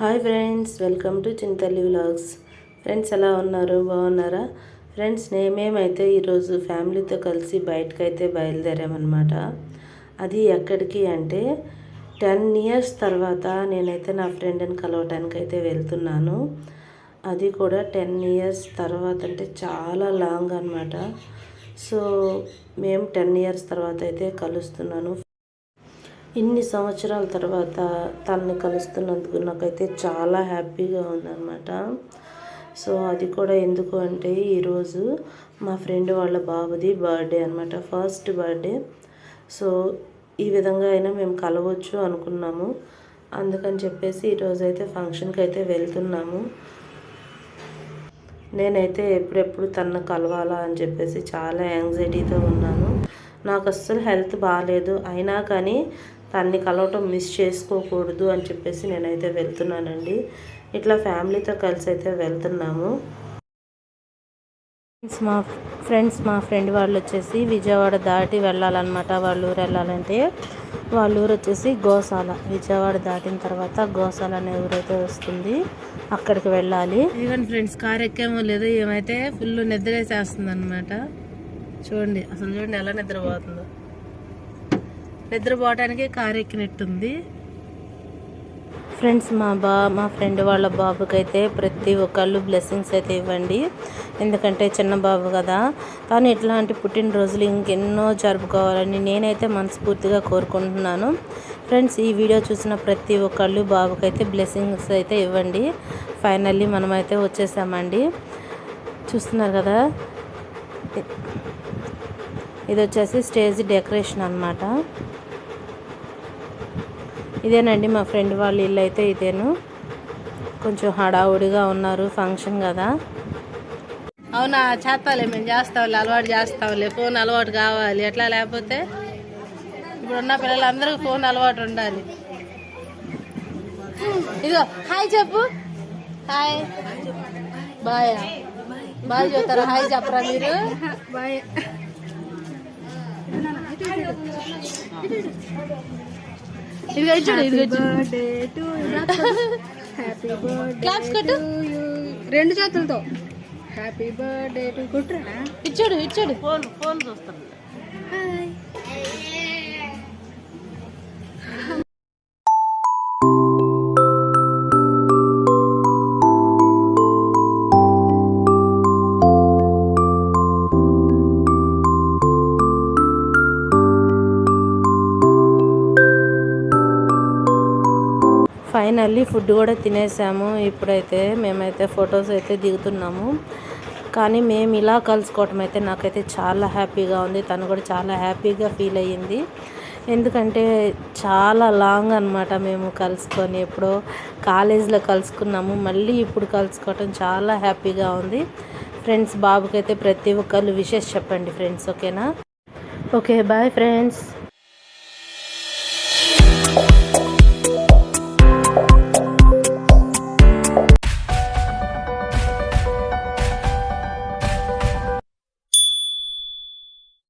Hi friends welcome to Chintalli vlogs. Friends ఎలా ఉన్నారు? బాగున్నారా? ఫ్రెండ్స్ మేమేమైతే ఈరోజు ఫ్యామిలీతో కలిసి బయటకు అయితే బయలుదేరామన్నమాట. అది ఎక్కడికి అంటే టెన్ ఇయర్స్ తర్వాత నేనైతే నా ఫ్రెండ్ని కలవటానికి అయితే వెళ్తున్నాను. అది కూడా టెన్ ఇయర్స్ తర్వాత అంటే చాలా లాంగ్ అనమాట సో మేము టెన్ ఇయర్స్ తర్వాత అయితే కలుస్తున్నాను. ఇన్ని సంవత్సరాల తర్వాత తనని కలుస్తున్నందుకు నాకైతే చాలా హ్యాపీగా ఉందన్నమాట. సో అది కూడా ఎందుకు అంటే ఈరోజు మా ఫ్రెండ్ వాళ్ళ బాబుది బర్త్డే అనమాట ఫస్ట్ బర్త్డే. సో ఈ విధంగా అయినా మేము కలవచ్చు అనుకున్నాము. అందుకని చెప్పేసి ఈరోజు అయితే ఫంక్షన్కి అయితే వెళ్తున్నాము. నేనైతే ఎప్పుడెప్పుడు తనను కలవాలా అని చెప్పేసి చాలా యాంగ్జైటీతో ఉన్నాను. నాకు అస్సలు హెల్త్ బాగాలేదు అయినా కానీ తన్ని కలవటం మిస్ చేసుకోకూడదు అని చెప్పేసి నేనైతే వెళ్తున్నానండి. ఇట్లా ఫ్యామిలీతో కలిసి అయితే వెళ్తున్నాము. ఫ్రెండ్స్ మా ఫ్రెండ్స్ మా ఫ్రెండ్ వాళ్ళు వచ్చేసి విజయవాడ దాటి వెళ్ళాలన్నమాట. వాళ్ళ ఊరు వెళ్ళాలంటే వాళ్ళ ఊరు వచ్చేసి గోశాల. విజయవాడ దాటిన తర్వాత గోశాల అనే ఊరైతే వస్తుంది. అక్కడికి వెళ్ళాలి. ఈవెన్ ఫ్రెండ్స్ కార్ ఎక్కేమో లేదు ఏమైతే ఫుల్ నిద్రేసేస్తుంది అనమాట చూడండి అసలు చూడండి ఎలా నిద్రపోతుందో. నిద్రపోవడానికి కారు ఎక్కినట్టుంది. ఫ్రెండ్స్ మా బా మా ఫ్రెండ్ వాళ్ళ బాబుకి అయితే ప్రతి ఒక్కళ్ళు బ్లెస్సింగ్స్ అయితే ఇవ్వండి. ఎందుకంటే చిన్న బాబు కదా. తను ఇట్లాంటి పుట్టినరోజులు ఇంకెన్నో జరుపుకోవాలని నేనైతే మనస్ఫూర్తిగా కోరుకుంటున్నాను. ఫ్రెండ్స్ ఈ వీడియో చూసిన ప్రతి ఒక్కళ్ళు బాబుకైతే బ్లెస్సింగ్స్ అయితే ఇవ్వండి. ఫైనల్లీ మనమైతే వచ్చేసామండి. చూస్తున్నారు కదా? ఇది వచ్చేసి స్టేజ్ డెకరేషన్ అనమాట ఇదేనండి మా ఫ్రెండ్ వాళ్ళ ఇల్లు అయితే ఇదేను. కొంచెం హడావుడిగా ఉన్నారు ఫంక్షన్ కదా. అవునా చేస్తాలే మేము చేస్తాంలే అలవాటు చేస్తాంలే ఫోన్ అలవాటు కావాలి ఎట్లా లేకపోతే? ఇప్పుడున్న పిల్లలందరికీ ఫోన్ అలవాటు ఉండాలి. ఇదిగో హాయ్ చెప్పు. హాయ్. బాయ్. బాయ్ చెప్తారా? హాయ్ చెప్పరా మీరు? బాయ్. ఇదిగో చూడు ఇదిగో క్లాప్స్ కొట్టు. రెండు చేతులతో. హ్యాపీ బర్త్డే టు కుట్రా ఇచ్చాడు ఇచ్చాడు. ఫోన్ ఫోన్ చూస్తాను. ఫైనల్లీ ఫుడ్ కూడా తినేసాము. ఇప్పుడైతే మేమైతే ఫొటోస్ అయితే దిగుతున్నాము. కానీ మేము ఇలా కలుసుకోవటం అయితే నాకైతే చాలా హ్యాపీగా ఉంది. తను కూడా చాలా హ్యాపీగా ఫీల్ అయ్యింది. ఎందుకంటే చాలా లాంగ్ అనమాట మేము కలుసుకొని. ఎప్పుడో కాలేజీలో కలుసుకున్నాము. మళ్ళీ ఇప్పుడు కలుసుకోవటం చాలా హ్యాపీగా ఉంది. ఫ్రెండ్స్ బాబుకైతే ప్రతి ఒక్కళ్ళు విషెస్ చెప్పండి ఫ్రెండ్స్ ఓకేనా? Okay bye friends.